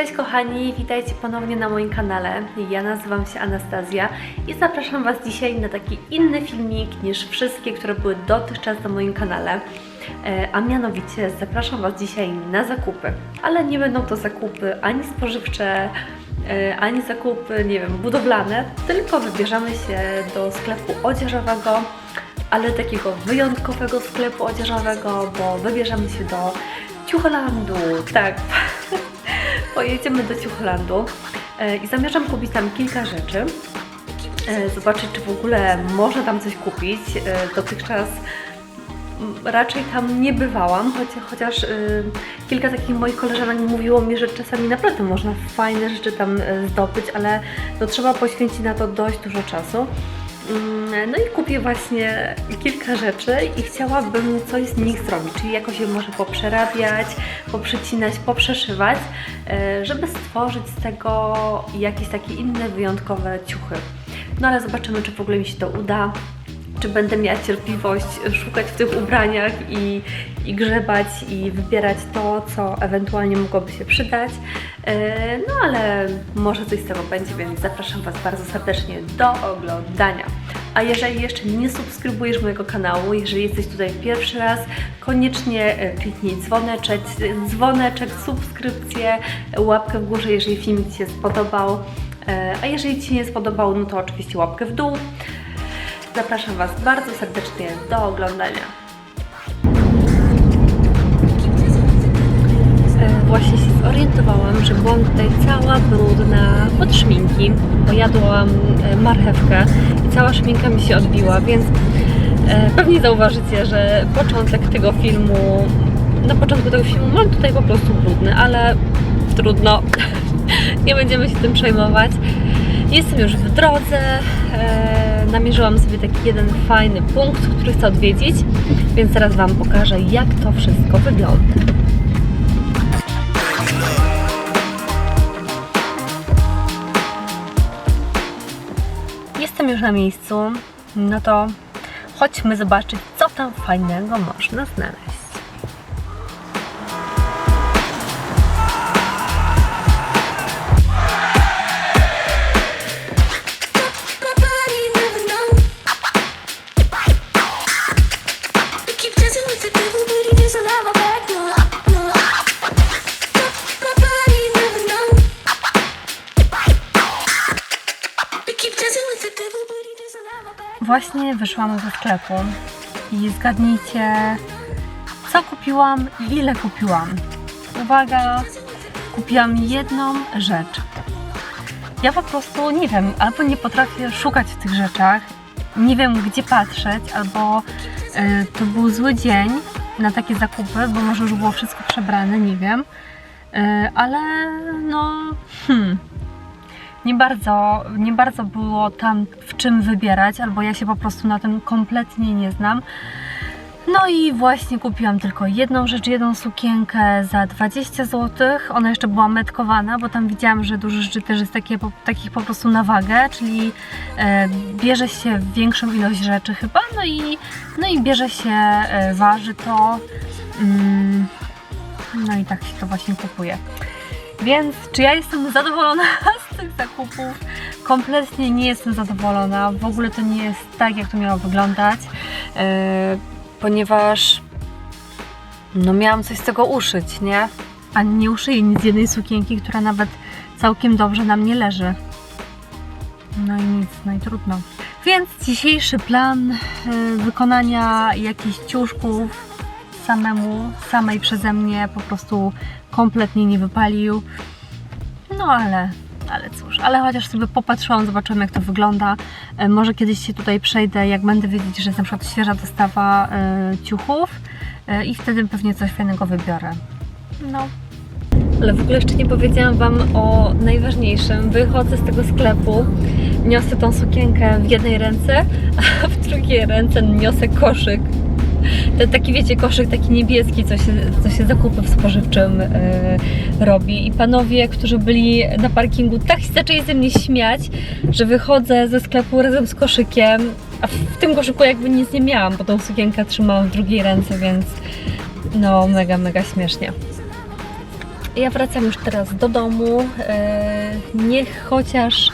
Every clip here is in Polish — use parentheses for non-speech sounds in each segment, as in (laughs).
Cześć kochani, witajcie ponownie na moim kanale. Ja nazywam się Anastazja i zapraszam Was dzisiaj na taki inny filmik niż wszystkie, które były dotychczas na moim kanale. E, A mianowicie zapraszam Was dzisiaj na zakupy, ale nie będą to zakupy ani spożywcze, e, ani zakupy, nie wiem, budowlane, tylko wybierzemy się do sklepu odzieżowego, ale takiego wyjątkowego sklepu odzieżowego, bo wybierzemy się do Ciuchlandu. Tak, pojedziemy do Ciuchlandu e, i zamierzam kupić tam kilka rzeczy. E, Zobaczyć, czy w ogóle można tam coś kupić. E, Dotychczas mm, raczej tam nie bywałam, choć, chociaż kilka takich moich koleżanek mówiło mi, że czasami naprawdę można fajne rzeczy tam zdobyć, ale no, trzeba poświęcić na to dość dużo czasu. Mm, No i kupię właśnie kilka rzeczy i chciałabym coś z nich zrobić, czyli jakoś je może poprzerabiać, poprzecinać, poprzeszywać, e, żeby stworzyć z tego jakieś takie inne wyjątkowe ciuchy. No ale zobaczymy, czy w ogóle mi się to uda czy będę miała cierpliwość szukać w tych ubraniach i, i grzebać i wybierać to, co ewentualnie mogłoby się przydać. E, No ale może coś z tego będzie, więc zapraszam Was bardzo serdecznie do oglądania. A jeżeli jeszcze nie subskrybujesz mojego kanału, jeżeli jesteś tutaj pierwszy raz, koniecznie e, kliknij dzwoneczek, dzwoneczek, subskrypcję, łapkę w górze, jeżeli film Ci się spodobał. E, A jeżeli Ci się nie spodobał, no to oczywiście łapkę w dół. Zapraszam Was bardzo serdecznie do oglądania. Właśnie się zorientowałam, że byłam tutaj cała brudna od szminki, bo jadłam e, marchewkę i cała szminka mi się odbiła, więc e, pewnie zauważycie, że początek tego filmu, na początku tego filmu mam tutaj po prostu brudny, ale trudno, (laughs) nie będziemy się tym przejmować. Jestem już w drodze, e, namierzyłam sobie taki jeden fajny punkt, który chcę odwiedzić, więc zaraz Wam pokażę, jak to wszystko wygląda. Już na miejscu, no to chodźmy zobaczyć, co tam fajnego można znaleźć. Właśnie wyszłam ze sklepu i zgadnijcie, co kupiłam i ile kupiłam. Uwaga, kupiłam jedną rzecz. Ja po prostu nie wiem, albo nie potrafię szukać w tych rzeczach, nie wiem gdzie patrzeć, albo e, to był zły dzień na takie zakupy, bo może już było wszystko przebrane, nie wiem. E, ale no, hmm, nie bardzo, nie bardzo było tam w czym wybierać, albo ja się po prostu na tym kompletnie nie znam. No i właśnie kupiłam tylko jedną rzecz, jedną sukienkę za 20 zł. Ona jeszcze była metkowana, bo tam widziałam, że dużo rzeczy też jest takie, po, takich po prostu na wagę, czyli e, bierze się większą ilość rzeczy chyba, no i, no i bierze się, e, waży to. Mm, no i tak się to właśnie kupuje. Więc czy ja jestem zadowolona (laughs) z tych zakupów? Kompletnie nie jestem zadowolona. W ogóle to nie jest tak, jak to miało wyglądać, e, ponieważ no miałam coś z tego uszyć, nie? A nie uszyję nic z jednej sukienki, która nawet całkiem dobrze na mnie leży. No i nic, no i trudno. Więc dzisiejszy plan e, wykonania jakichś ciuszków samemu, samej przeze mnie po prostu kompletnie nie wypalił. No ale, ale cóż, ale chociaż sobie popatrzyłam, zobaczyłam jak to wygląda. E, Może kiedyś się tutaj przejdę, jak będę wiedzieć, że jest na przykład świeża dostawa e, ciuchów e, i wtedy pewnie coś fajnego wybiorę. No. Ale w ogóle jeszcze nie powiedziałam Wam o najważniejszym. Wychodzę z tego sklepu, niosę tą sukienkę w jednej ręce, a w drugiej ręce niosę koszyk ten taki wiecie, koszyk taki niebieski, co się, co się zakupów spożywczym e, robi. I panowie, którzy byli na parkingu, tak zaczęli ze mnie śmiać, że wychodzę ze sklepu razem z koszykiem, a w, w tym koszyku jakby nic nie miałam, bo tą sukienkę trzymałam w drugiej ręce, więc no mega, mega śmiesznie. Ja wracam już teraz do domu. E, Niech chociaż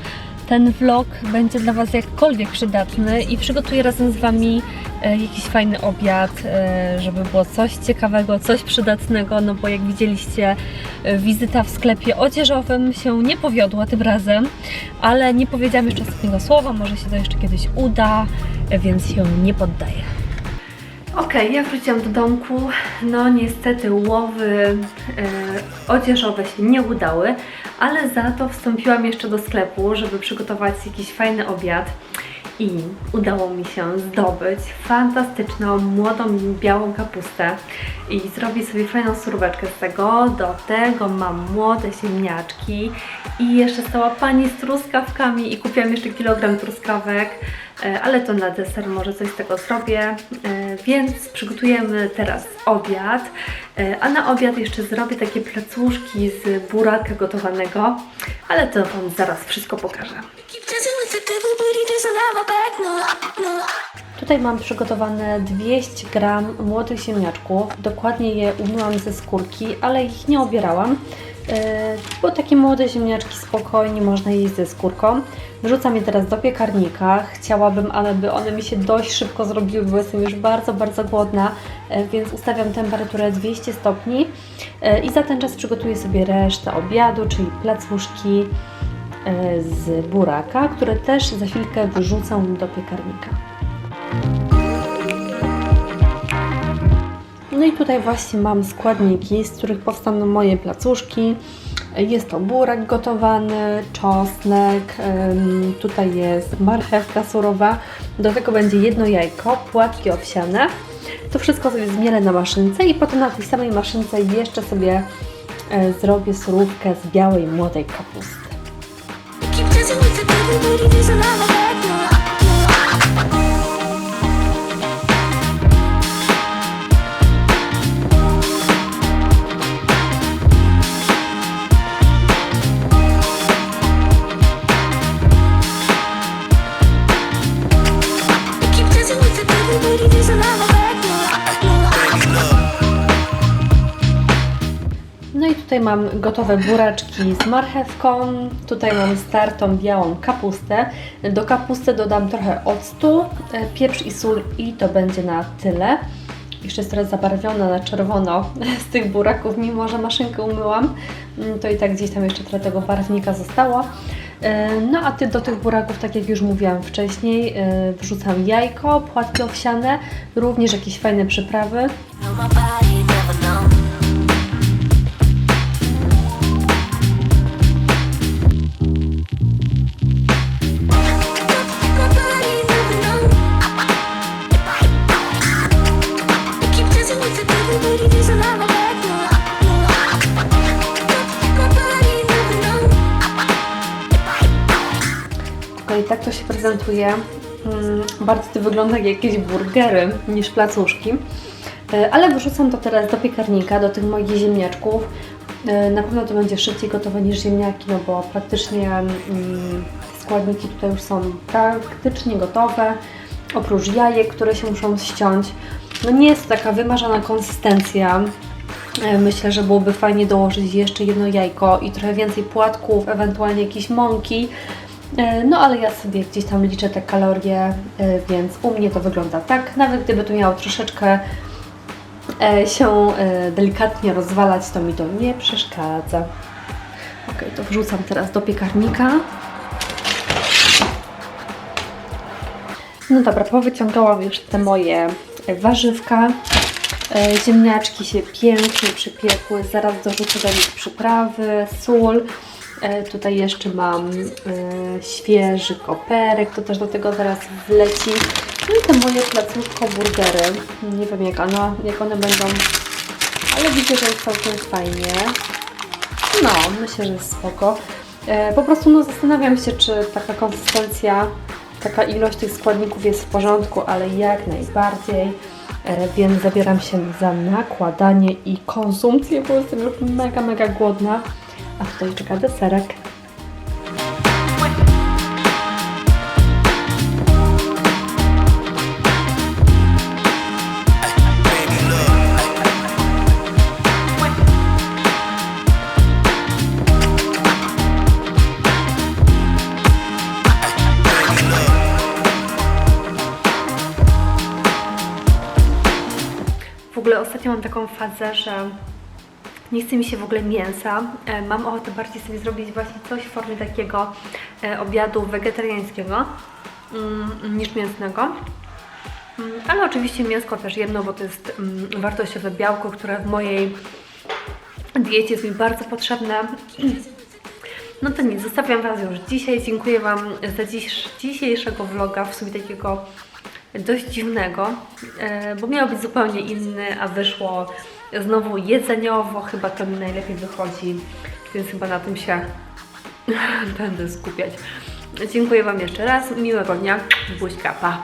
ten vlog będzie dla Was jakkolwiek przydatny i przygotuję razem z Wami jakiś fajny obiad, e, żeby było coś ciekawego, coś przydatnego, no bo jak widzieliście, e, wizyta w sklepie odzieżowym się nie powiodła tym razem, ale nie powiedziałam jeszcze ostatniego słowa, może się to jeszcze kiedyś uda, e, więc się nie poddaję. Okej, ja wróciłam do domku. No niestety łowy e, odzieżowe się nie udały, ale za to wstąpiłam jeszcze do sklepu, żeby przygotować jakiś fajny obiad. I udało mi się zdobyć fantastyczną, młodą, białą kapustę i zrobić sobie fajną suróweczkę z tego. Do tego mam młode ziemniaczki i jeszcze stała pani z truskawkami i kupiłam jeszcze kilogram truskawek, e, ale to na deser może coś z tego zrobię. E, Więc przygotujemy teraz obiad, e, a na obiad jeszcze zrobię takie placuszki z buraka gotowanego, ale to Wam zaraz wszystko pokażę. Tutaj mam przygotowane 200 gram młodych ziemniaczków. Dokładnie je umyłam ze skórki, ale ich nie obierałam, e, bo takie młode ziemniaczki spokojnie można jeść ze skórką. Wrzucam je teraz do piekarnika. Chciałabym, aby one mi się dość szybko zrobiły, bo jestem już bardzo, bardzo głodna, e, więc ustawiam temperaturę 200 stopni e, i za ten czas przygotuję sobie resztę obiadu, czyli placuszki z buraka, które też za chwilkę wyrzucę do piekarnika. No i tutaj właśnie mam składniki, z których powstaną moje placuszki. Jest to burak gotowany, czosnek, tutaj jest marchewka surowa, do tego będzie jedno jajko, płatki owsiane. To wszystko sobie zmielę na maszynce i potem na tej samej maszynce jeszcze sobie e, zrobię surówkę z białej młodej kapusty. Everybody needs another tutaj mam gotowe buraczki z marchewką, tutaj mam startą białą kapustę. Do kapusty dodam trochę octu, e, pieprz i sól i to będzie na tyle. Jeszcze jest teraz zabarwiona na czerwono (laughs) z tych buraków, mimo że maszynkę umyłam, mm, to i tak gdzieś tam jeszcze trochę tego barwnika zostało. E, No a ty do tych buraków, tak jak już mówiłam wcześniej, e, wrzucam jajko, płatki owsiane, również jakieś fajne przyprawy. Prezentuje. Mm, Bardziej to wygląda jak jakieś burgery niż placuszki. E, Ale wyrzucam to teraz do piekarnika, do tych moich ziemniaczków. E, Na pewno to będzie szybciej gotowe niż ziemniaki, no bo praktycznie mm, składniki tutaj już są praktycznie gotowe. Oprócz jajek, które się muszą ściąć. No nie jest taka wymarzona konsystencja. E, Myślę, że byłoby fajnie dołożyć jeszcze jedno jajko i trochę więcej płatków, ewentualnie jakieś mąki. E, No ale ja sobie gdzieś tam liczę te kalorie, e, więc u mnie to wygląda tak. Nawet gdyby to miało troszeczkę e, się delikatnie rozwalać, to mi to nie przeszkadza. Ok, to wrzucam teraz do piekarnika. No dobra, powyciągałam już te moje warzywka. Ziemniaczki się pięknie przypiekły. Zaraz dorzucę do nich przyprawy, sól. E, Tutaj jeszcze mam e, świeży koperek, to też do tego zaraz wleci. No i te moje placuszko burgery. Nie wiem jak, jak one będą, ale widzę, że jest całkiem fajnie. No, myślę, że jest spoko. E, po prostu no, zastanawiam się, czy taka konsystencja, taka ilość tych składników jest w porządku, ale jak najbardziej. Więc zabieram się za nakładanie i konsumpcję, bo jestem już mega, mega głodna a tutaj czeka deserek. W ogóle ostatnio mam taką fazę, że nie chce mi się w ogóle mięsa. E, Mam ochotę bardziej sobie zrobić właśnie coś w formie takiego e, obiadu wegetariańskiego mm, niż mięsnego. Mm, Ale oczywiście mięsko też jedno, bo to jest mm, wartościowe białko, które w mojej diecie jest mi bardzo potrzebne. No to nic, zostawiam Was już dzisiaj. Dziękuję Wam za dziś, dzisiejszego vloga, w sumie takiego dość dziwnego, e, bo miał być zupełnie inny, a wyszło Znowu jedzeniowo chyba to mi najlepiej wychodzi, więc chyba na tym się (laughs) będę skupiać. Dziękuję Wam jeszcze raz, miłego dnia, buźka, pa!